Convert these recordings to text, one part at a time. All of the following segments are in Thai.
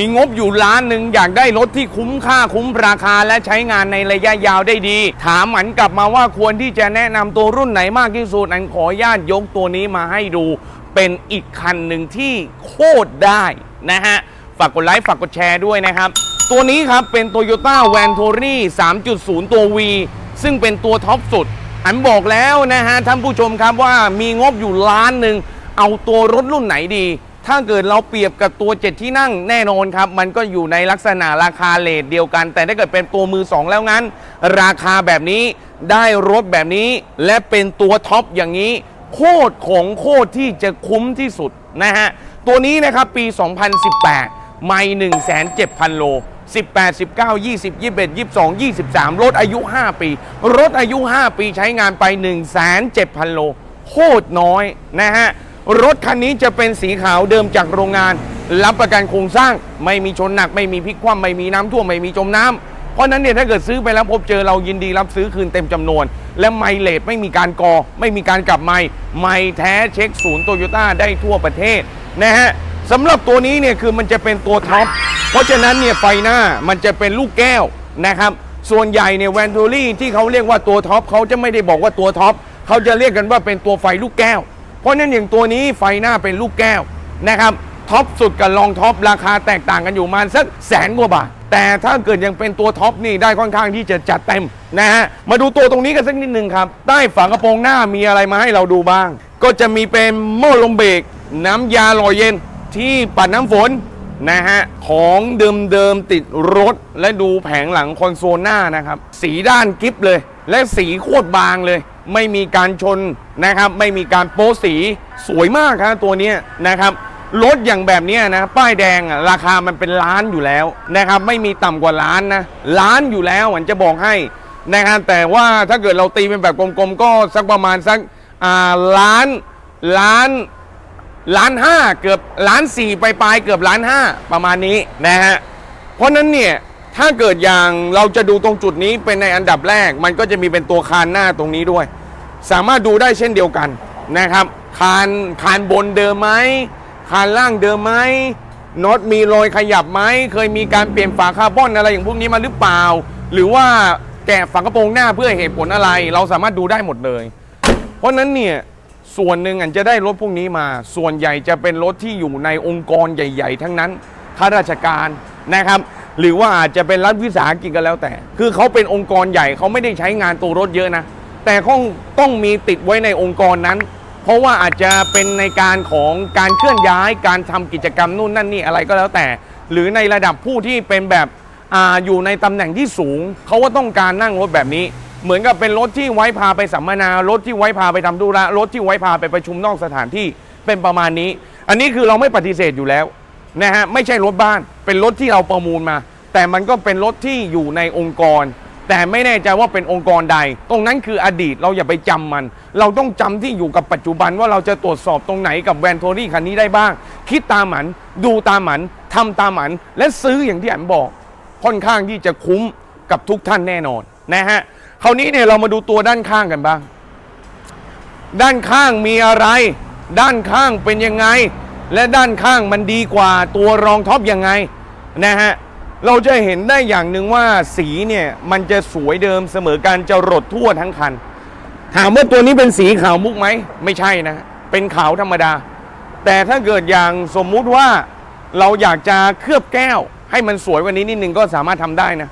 มีงบอยู่ล้านหนึ่งอยากได้รถที่คุ้มค่าคุ้มราคาและใช้งานในระยะยาวได้ดี ถามหมันกลับมาว่าควรที่จะแนะนำตัวรุ่นไหนมากที่สุดอันขออนุญาตยกตัวนี้มาให้ดู เป็นอีกคันหนึ่งที่โคตรได้นะฮะ ฝากกดไลค์ฝากกดแชร์ด้วยนะครับ ตัวนี้ครับเป็น Toyota v a n t o r y 3.0 ตัว V ซึ่งเป็นตัวท็อปสุด อันบอกแล้วนะฮะท่านผู้ชมครับว่ามีงบอยู่ล้านหนึ่งเอาตัวรถรุ่นไหนดี ถ้าเกิดเราเปรียบกับตัว 7 ที่นั่งแน่นอนครับ มันก็อยู่ในลักษณะราคาเลทเดียวกัน แต่ถ้าเกิดเป็นตัวมือ 2 แล้วงั้น ราคาแบบนี้ได้รถแบบนี้ และเป็นตัวท็อปอย่างนี้ โคตรของโคตรที่จะคุ้มที่สุดนะฮะ ตัวนี้นะครับปี 2018 ไม่ 1 7 0 0 0โล 18 19 20 21 22 23 รถอายุ 5 ปี รถอายุ 5 ปีใช้งานไป 1 7 0 0 0โล โคตรน้อยนะฮะ รถคันนี้จะเป็นสีขาวเดิมจากโรงงาน รับประกันโครงสร้างไม่มีชนหนัก ไม่มีพลิกคว่ำไม่มีน้ำท่วมไม่มีจมน้ำเพราะนั้นเนี่ยถ้าเกิดซื้อไปแล้วพบเจอเรายินดีรับซื้อคืนเต็มจำนวน และไมเลทไม่มีการกอ ไม่มีการกลับไม่ไม่แท้เช็คศูนย์โตโยต้าได้ทั่วประเทศนะฮะสำหรับตัวนี้เนี่ยคือมันจะเป็นตัวท็อปเพราะฉะนั้นเนี่ยไฟหน้ามันจะเป็นลูกแก้วนะครับส่วนใหญ่เนี่ยแวนทูรี่ที่เขาเรียกว่าตัวท็อปเขาจะไม่ได้บอกว่าตัวท็อปเขาจะเรียกกันว่าเป็นตัวไฟลูกแก้ว เพราะนั้นอย่างตัวนี้ไฟหน้าเป็นลูกแก้วนะครับท็อปสุดกับรองท็อปราคาแตกต่างกันอยู่มาสักแสนกว่าบาท แต่ถ้าเกิดยังเป็นตัวท็อปนี่ได้ค่อนข้างที่จะจัดเต็มนะฮะมาดูตัวตรงนี้กันสักนิดหนึ่งครับ ใต้ฝากระโปรงหน้ามีอะไรมาให้เราดูบ้าง ก็จะมีเป็นหม้อลมเบรกน้ำยาล่อเย็นที่ปัดน้ำฝนนะฮะของเดิมๆติดรถและดูแผงหลังคอนโซลหน้านะครับ สีด้านกิฟเลย และสีโคตรบางเลย ไม่มีการชนนะครับ ไม่มีการโป๊สีสวยมากครับตัวนี้นะครับรถอย่างแบบนี้นะ ป้ายแดงอะราคามันเป็นล้านอยู่แล้วนะครับ ไม่มีต่ำกว่าล้านนะล้านอยู่แล้วผมจะบอกให้นะครับแต่ว่าถ้าเกิดเราตีเป็นแบบกลมๆ ก็สักประมาณสักล้านล้านล้านห้าเกือบล้านสี่ปลายๆเกือบล้านห้าประมาณนี้นะฮะเพราะนั้นเนี่ย ถ้าเกิดอย่างเราจะดูตรงจุดนี้เป็นในอันดับแรก มันก็จะมีเป็นตัวคานหน้าตรงนี้ด้วย สามารถดูได้เช่นเดียวกันนะครับ คานคานบนเดิมไหมคานล่างเดิมไหมน็อตมีรอยขยับไหมเคยมีการเปลี่ยนฝาคาร์บอนอะไรอย่างพวกนี้มาหรือเปล่า หรือว่าแกะฝากระโปรงหน้าเพื่อเหตุผลอะไร เราสามารถดูได้หมดเลย เพราะฉะนั้นเนี่ยส่วนหนึ่งอันจะได้รถพวกนี้มา ส่วนใหญ่จะเป็นรถที่อยู่ในองค์กรใหญ่ ๆ ทั้งนั้นข้าราชการนะครับ หรือว่าอาจจะเป็นรัฐวิสาหกิจก็แล้วแต่ คือเขาเป็นองค์กรใหญ่เขาไม่ได้ใช้งานตัวรถเยอะนะ แต่ต้องต้องมีติดไว้ในองค์กรนั้น เพราะว่าอาจจะเป็นในการของการเคลื่อนย้ายการทำกิจกรรมนู่นนั่นนี่อะไรก็แล้วแต่ หรือในระดับผู้ที่เป็นแบบอาอยู่ในตำแหน่งที่สูง เขาก็ต้องการนั่งรถแบบนี้ เหมือนกับเป็นรถที่ไว้พาไปสัมมนารถที่ไว้พาไปทำธุระรถที่ไว้พาไปประชุมนอกสถานที่เป็นประมาณนี้ อันนี้คือเราไม่ปฏิเสธอยู่แล้ว นะฮะไม่ใช่รถบ้านเป็นรถที่เราประมูลมา แต่มันก็เป็นรถที่อยู่ในองค์กร แต่ไม่แน่ใจว่าเป็นองค์กรใด ตรงนั้นคืออดีตเราอย่าไปจำมัน เราต้องจำที่อยู่กับปัจจุบันว่าเราจะตรวจสอบตรงไหนกับแวนโทรี่คันนี้ได้บ้าง คิดตามหมันดูตามหมันทำตามหมันและซื้ออย่างที่อันบอก ค่อนข้างที่จะคุ้มกับทุกท่านแน่นอนนะฮะคราวนี้เนี่ยเรามาดูตัวด้านข้างกันบ้าง ด้านข้างมีอะไร ด้านข้างเป็นยังไง และด้านข้างมันดีกว่าตัวรองท็อปยังไงนะฮะเราจะเห็นได้อย่างหนึ่งว่าสีเนี่ยมันจะสวยเดิมเสมอการจะรดทั่วทั้งคัน ถามว่าตัวนี้เป็นสีขาวมุกไหม ไม่ใช่นะ เป็นขาวธรรมดา แต่ถ้าเกิดอย่างสมมุติว่าเราอยากจะเคลือบแก้ว ให้มันสวยกว่านี้นิดนึงก็สามารถทำได้นะ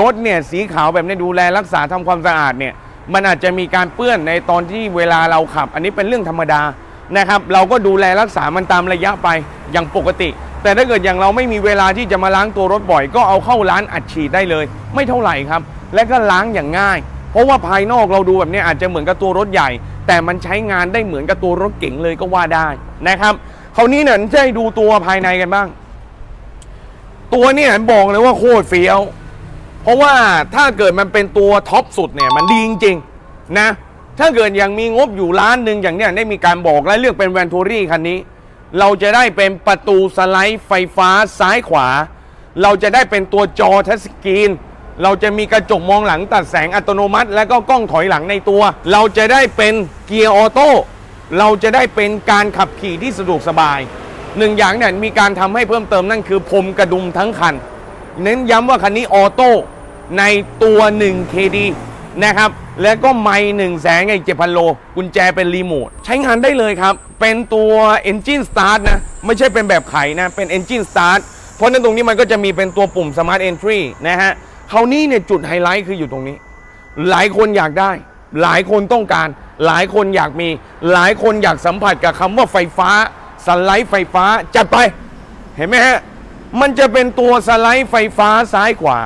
รถเนี่ยสีขาวแบบนี้ดูแลรักษาทำความสะอาดเนี่ยมันอาจจะมีการเปื้อนในตอนที่เวลาเราขับ อันนี้เป็นเรื่องธรรมดา นะครับ เราก็ดูแลรักษามันตามระยะไปอย่างปกติ แต่ถ้าเกิดอย่างเราไม่มีเวลาที่จะมาล้างตัวรถบ่อย ก็เอาเข้าร้านอัดฉีดได้เลย ไม่เท่าไหร่ครับ และก็ล้างอย่างง่าย เพราะว่าภายนอกเราดูแบบนี้อาจจะเหมือนกับตัวรถใหญ่ แต่มันใช้งานได้เหมือนกับตัวรถเก๋งเลยก็ว่าได้นะครับคราวนี้เนี่ยจะให้ดูตัวภายในกันบ้าง ตัวเนี่ยบอกเลยว่าโคตรเฟี้ยว เพราะว่าถ้าเกิดมันเป็นตัวท็อปสุดเนี่ยมันดีจริงๆนะ ถ้าเกิดยังมีงบอยู่ล้านหนึ่งอย่างเนี้ยได้มีการบอกและเลือกเป็นแวนทูรี่คันนี้ เราจะได้เป็นประตูสไลด์ไฟฟ้าซ้ายขวา เราจะได้เป็นตัวจอทัชสกรีนเราจะมีกระจกมองหลังตัดแสงอัตโนมัติ และก็กล้องถอยหลังในตัว เราจะได้เป็นเกียร์ออโต้เราจะได้เป็นการขับขี่ที่สะดวกสบายหนึ่งอย่างเนี่ยมีการทำให้เพิ่มเติมนั่นคือพรมกระดุมทั้งคัน เน้นย้ำว่าคันนี้ออโต้ในตัว 1 KD นะครับ แล้วก็ไม่หนึ่งแสนกับอีกเจ็ดพันโล กุญแจเป็นรีโมท ใช้งานได้เลยครับ เป็นตัว Engine Start นะ ไม่ใช่เป็นแบบไขนะ เป็น Engine Start เพราะฉะนั้นตรงนี้มันก็จะมีเป็นตัวปุ่ม Smart Entry นะฮะคราวนี้เนี่ยจุดไฮไลท์คืออยู่ตรงนี้ หลายคนอยากได้ หลายคนต้องการ หลายคนอยากมี หลายคนอยากสัมผัสกับคำว่าไฟฟ้าสไลด์ไฟฟ้าจัดไป เห็นไหมฮะ มันจะเป็นตัวสไลด์ไฟฟ้าซ้ายขวา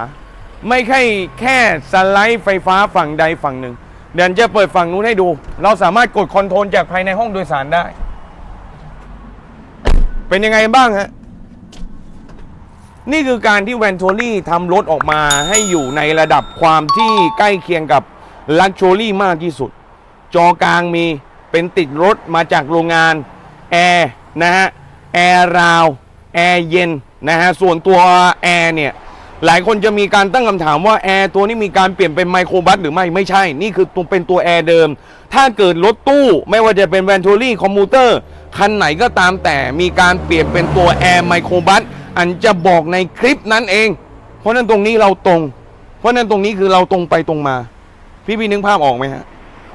ไม่ใช่แค่สไลด์ไฟฟ้าฝั่งใดฝั่งหนึ่ง เดี๋ยวจะเปิดฝั่งนู้นให้ดู เราสามารถกดคอนโทรลจากภายในห้องโดยสารได้ เป็นยังไงบ้างฮะ นี่คือการที่แวนโทลี่ทำรถออกมาให้อยู่ในระดับความที่ใกล้เคียงกับลักชัวรี่มากที่สุด จอกลางมีเป็นติดรถมาจากโรงงาน แอร์นะฮะ แอร์ราว แอร์เย็นนะฮะ ส่วนตัวแอร์เนี่ย หลายคนจะมีการตั้งคำถามว่าแอร์ตัวนี้มีการเปลี่ยนเป็นไมโครบัสหรือไม่ไม่ใช่ นี่คือตัวเป็นตัวแอร์เดิม ถ้าเกิดรถตู้ไม่ว่าจะเป็นแวนโทลี่คอมมูเตอร์คันไหนก็ตามแต่มีการเปลี่ยนเป็นตัวแอร์ไมโครบัสอันจะบอกในคลิปนั้นเอง เพราะนั้นตรงนี้เราตรง เพราะนั้นตรงนี้คือเราตรงไปตรงมา พี่พี่นึกภาพออกไหมฮะ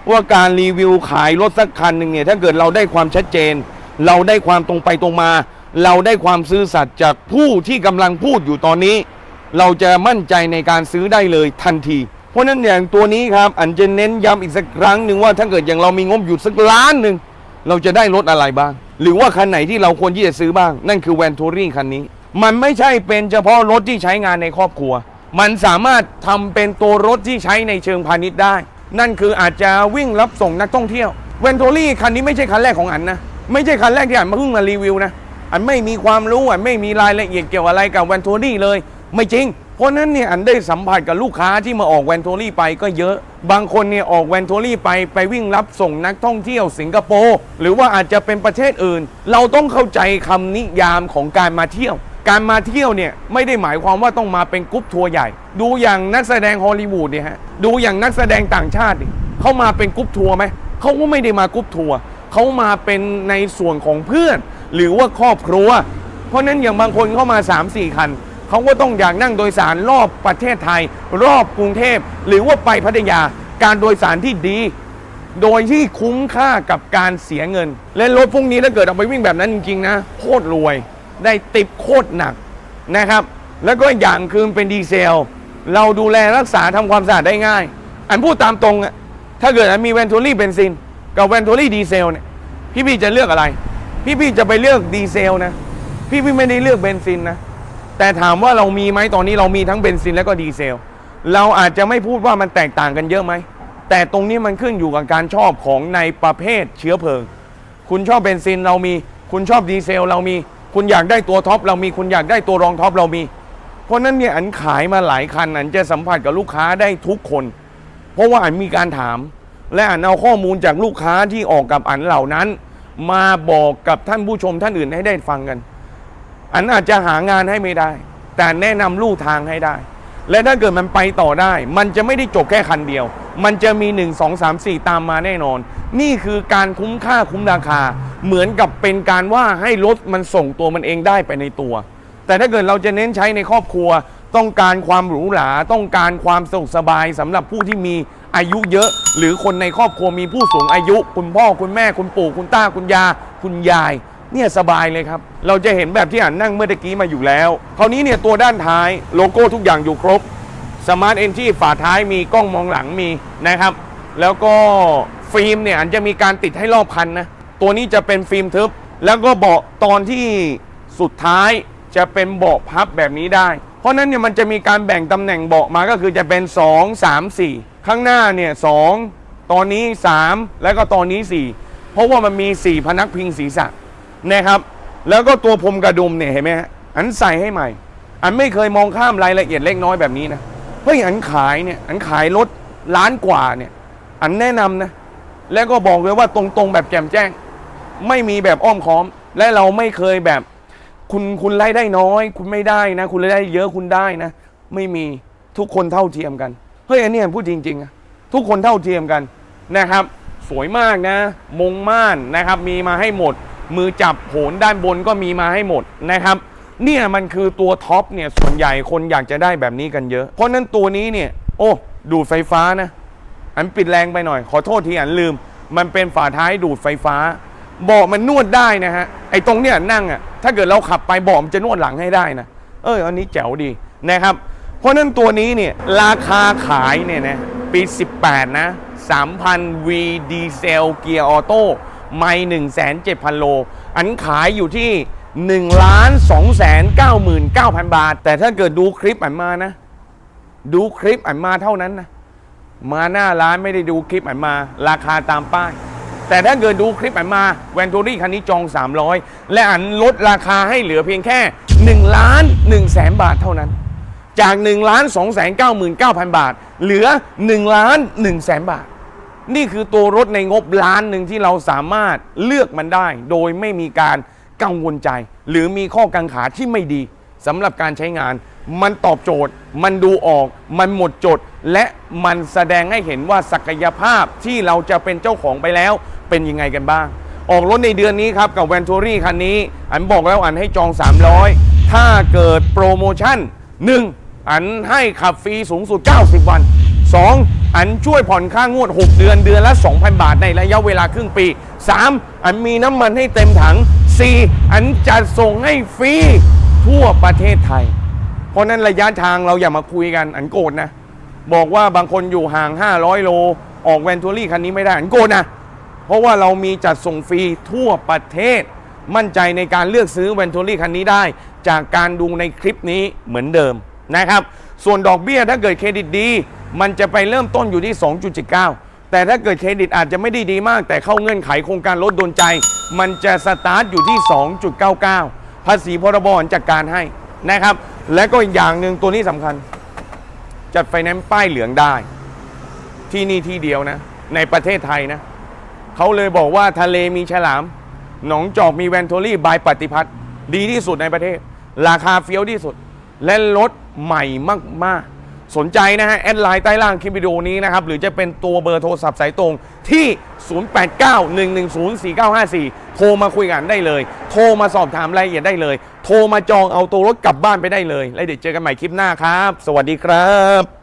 ว่าการรีวิวขายรถสักคันหนึ่งเนี่ยถ้าเกิดเราได้ความชัดเจน เราได้ความตรงไปตรงมา เราได้ความซื่อสัตย์จากผู้ที่กำลังพูดอยู่ตอนนี้ เราจะมั่นใจในการซื้อได้เลยทันที เพราะฉะนั้นอย่างตัวนี้ครับอันจะเน้นย้ำอีกสักครั้งหนึ่งว่าถ้าเกิดอย่างเรามีงบอยู่สักล้านหนึ่งเราจะได้รถอะไรบ้าง หรือว่าคันไหนที่เราควรที่จะซื้อบ้าง นั่นคือแวนทูรี่คันนี้ มันไม่ใช่เป็นเฉพาะรถที่ใช้งานในครอบครัว มันสามารถทำเป็นตัวรถที่ใช้ในเชิงพาณิชย์ได้ นั่นคืออาจจะวิ่งรับส่งนักท่องเที่ยวเวนโทลี่คันนี้ไม่ใช่คันแรกของอันนะ ไม่ใช่คันแรกที่อันมาเพิ่งมารีวิวนะ อันไม่มีความรู้อันไม่มีรายละเอียดเกี่ยวอะไรกับแวนโทลี่เลย ไม่จริง เพราะนั้นเนี่ยอันได้สัมผัสกับลูกค้าที่มาออกแวนโทลี่ไปก็เยอะ บางคนเนี่ยออกแวนโทลี่ไปไปวิ่งรับส่งนักท่องเที่ยวสิงคโปร์หรือว่าอาจจะเป็นประเทศอื่น เราต้องเข้าใจคำนิยามของการมาเที่ยว การมาเที่ยวเนี่ยไม่ได้หมายความว่าต้องมาเป็นกรุ๊ปทัวร์ใหญ่ ดูอย่างนักแสดงฮอลลีวูดเนี่ยฮะดูอย่างนักแสดงต่างชาติดิเขามาเป็นกรุ๊ปทัวร์ไหมเขาก็ไม่ได้มากรุ๊ปทัวร์เขามาเป็นในส่วนของเพื่อน หรือว่าครอบครัว เพราะฉะนั้นอย่างบางคนเข้ามา 3-4 คัน เขาก็ต้องอยากนั่งโดยสารรอบประเทศไทย รอบกรุงเทพ หรือว่าไปพัทยาการโดยสารที่ดี โดยที่คุ้มค่ากับการเสียเงิน และรถพวกนี้ถ้าเกิดเอาไปวิ่งแบบนั้นจริงๆนะโคตรรวย ได้ติปโคตรหนักนะครับ แล้วก็อย่างคือเป็นดีเซล เราดูแลรักษาทำความสะอาดได้ง่าย อันพูดตามตรงอะถ้าเกิดอันมีแวนทูรี่เบนซินกับแวนทูรี่ดีเซลเนี่ยพี่พี่จะเลือกอะไร พี่พี่จะไปเลือกดีเซลนะ พี่พี่ไม่ได้เลือกเบนซินนะ แต่ถามว่าเรามีไหมตอนนี้เรามีทั้งเบนซินและก็ดีเซล เราอาจจะไม่พูดว่ามันแตกต่างกันเยอะไหม แต่ตรงนี้มันขึ้นอยู่กับการชอบของในประเภทเชื้อเพลิง คุณชอบเบนซินเรามี คุณชอบดีเซล เรามี คุณอยากได้ตัวท็อปเรามี คุณอยากได้ตัวรองท็อปเรามี เพราะนั้นเนี่ยอันขายมาหลายคันอันจะสัมผัสกับลูกค้าได้ทุกคน เพราะว่าอันมีการถาม และอันเอาข้อมูลจากลูกค้าที่ออกกับอันเหล่านั้น มาบอกกับท่านผู้ชมท่านอื่นให้ได้ฟังกัน อันอาจจะหางานให้ไม่ได้ แต่แนะนำลู่ทางให้ได้ และถ้าเกิดมันไปต่อได้ มันจะไม่ได้จบแค่คันเดียว มันจะมี 1 2 3 4 ตามมาแน่นอน นี่คือการคุ้มค่าคุ้มราคา เหมือนกับเป็นการว่าให้รถมันส่งตัวมันเองได้ไปในตัว แต่ถ้าเกิดเราจะเน้นใช้ในครอบครัว ต้องการความหรูหรา ต้องการความสะดวกสบายสำหรับผู้ที่มีอายุเยอะหรือคนในครอบครัวมีผู้สูงอายุ คุณพ่อคุณแม่คุณปู่คุณตาคุณยา คุณยาย เนี่ยสบายเลยครับ เราจะเห็นแบบที่อ่านนั่งเมื่อกี้มาอยู่แล้ว คราวนี้เนี่ยตัวด้านท้ายโลโก้ทุกอย่างอยู่ครบสมาร์ทเอนที่ฝาท้ายมีกล้องมองหลังมีนะครับ แล้วก็ฟิล์มเนี่ยอันจะมีการติดให้รอบคันนะ ตัวนี้จะเป็นฟิล์มทึบ แล้วก็เบาะตอนที่สุดท้ายจะเป็นเบาะพับแบบนี้ได้ เพราะฉะนั้นเนี่ยมันจะมีการแบ่งตำแหน่งเบาะมาก็คือจะเป็น 2 3 4 ข้างหน้าเนี่ย2ตอนนี้ 3 แล้วก็ตอนนี้ 4 เพราะว่ามันมี 4 พนักพิงศีรษะ นะครับ แล้วก็ตัวพรมกระดุมเนี่ยเห็นไหมฮะอันใส่ให้ใหม่ อันไม่เคยมองข้ามรายละเอียดเล็กน้อยแบบนี้นะเฮ้ยอันขายเนี่ยอันขายรถล้านกว่าเนี่ย อันแนะนำนะ แล้วก็บอกเลยว่าตรงๆแบบแจ่มแจ้ง ไม่มีแบบอ้อมค้อม และเราไม่เคยแบบ คุณคุณรายได้น้อย คุณไม่ได้นะ คุณรายได้เยอะคุณได้นะ ไม่มีทุกคนเท่าเทียมกันเฮ้ยอันนี้พูดจริงๆอะทุกคนเท่าเทียมกันนะครับ สวยมากนะ มงม่านนะครับ มีมาให้หมด มือจับโหนด้านบนก็มีมาให้หมดนะครับเนี่ยมันคือตัวท็อปเนี่ยส่วนใหญ่คนอยากจะได้แบบนี้กันเยอะ เพราะนั้นตัวนี้เนี่ย โอ้ดูดไฟฟ้านะ อันปิดแรงไปหน่อย ขอโทษทีอันลืม มันเป็นฝาท้ายดูดไฟฟ้าเบาะมันนวดได้นะฮะไอ้ตรงเนี้ยนั่งอะถ้าเกิดเราขับไปเบาะมันจะนวดหลังให้ได้นะเอออันนี้แจ๋วดีนะครับ เพราะฉะนั้นตัวนี้เนี่ยราคาขายเนี่ยนะปี 18 นะ 3,000 V ดีเซลเกียร์ออโต้ ไม่1,700โล อันขายอยู่ที่1ล้าน2 9 9 0 0 0บาท แต่ถ้าเกิดดูคลิปอันมานะ ดูคลิปอันมาเท่านั้นนะ มาหน้าร้านไม่ได้ดูคลิปอันมา ราคาตามป้าย แต่ถ้าเกิดดูคลิปอันมาแวนตูรี่คันนี้จอง 300 และอันลดราคาให้เหลือเพียงแค่1ล้าน1แสนบาทเท่านั้น จาก1ล้าน2 9 9 0 0 0 บาท เหลือ1ล้าน1แสนบาท นี่คือตัวรถในงบล้านหนึ่งที่เราสามารถเลือกมันได้ โดยไม่มีการกังวลใจ หรือมีข้อกังขาที่ไม่ดีสำหรับการใช้งาน มันตอบโจทย์ มันดูออก มันหมดจด และมันแสดงให้เห็นว่าศักยภาพที่เราจะเป็นเจ้าของไปแล้ว เป็นยังไงกันบ้าง ออกรถในเดือนนี้ครับกับแวนทูรี่คันนี้ อันบอกแล้วอันให้จอง 300 ถ้าเกิดโปรโมชั่น 1. อันให้ขับฟรีสูงสุด 90 วัน 2. อันช่วยผ่อนค่างวด 6 เดือนเดือนละ 2,000 บาทในระยะเวลาครึ่งปี 3. อันมีน้ำมันให้เต็มถัง 4. อันจะส่งให้ฟรีทั่วประเทศไทย เพราะนั้นระยะทางเราอย่ามาคุยกันอันโกรธนะ บอกว่าบางคนอยู่ห่าง 500 โล ออกแวนทูรี่คันนี้ไม่ได้อันโกรธนะ เพราะว่าเรามีจัดส่งฟรีทั่วประเทศ มั่นใจในการเลือกซื้อแวนทูรี่คันนี้ได้ จากการดูในคลิปนี้เหมือนเดิมนะครับ ส่วนดอกเบี้ยถ้าเกิดเครดิตดี มันจะไปเริ่มต้นอยู่ที่ 2.79 แต่ถ้าเกิดเครดิตอาจจะไม่ได้ดีมาก แต่เข้าเงื่อนไขโครงการลดโดนใจ มันจะสตาร์ทอยู่ที่ 2.99 ภาษีพรบจัดการให้นะครับ และก็อีกอย่างหนึ่งตัวนี้สำคัญ จัดไฟแนนซ์ป้ายเหลืองได้ ที่นี่ที่เดียวนะ ในประเทศไทยนะเขาเลยบอกว่าทะเลมีฉลาม หนองจอกมีแวนโทลี่บายปฏิพัฒน์ดีที่สุดในประเทศ ราคาเฟี้ยวที่สุด และรถใหม่มากๆ สนใจนะฮะ แอดไลน์ใต้ล่างคลิปวิดีโอนี้นะครับ หรือจะเป็นตัวเบอร์โทรศัพท์สายตรงที่ 0891104954 โทรมาคุยกันได้เลย โทรมาสอบถามรายละเอียดได้เลย โทรมาจองเอาตัวรถกลับบ้านไปได้เลย แล้วเดี๋ยวเจอกันใหม่คลิปหน้าครับ สวัสดีครับ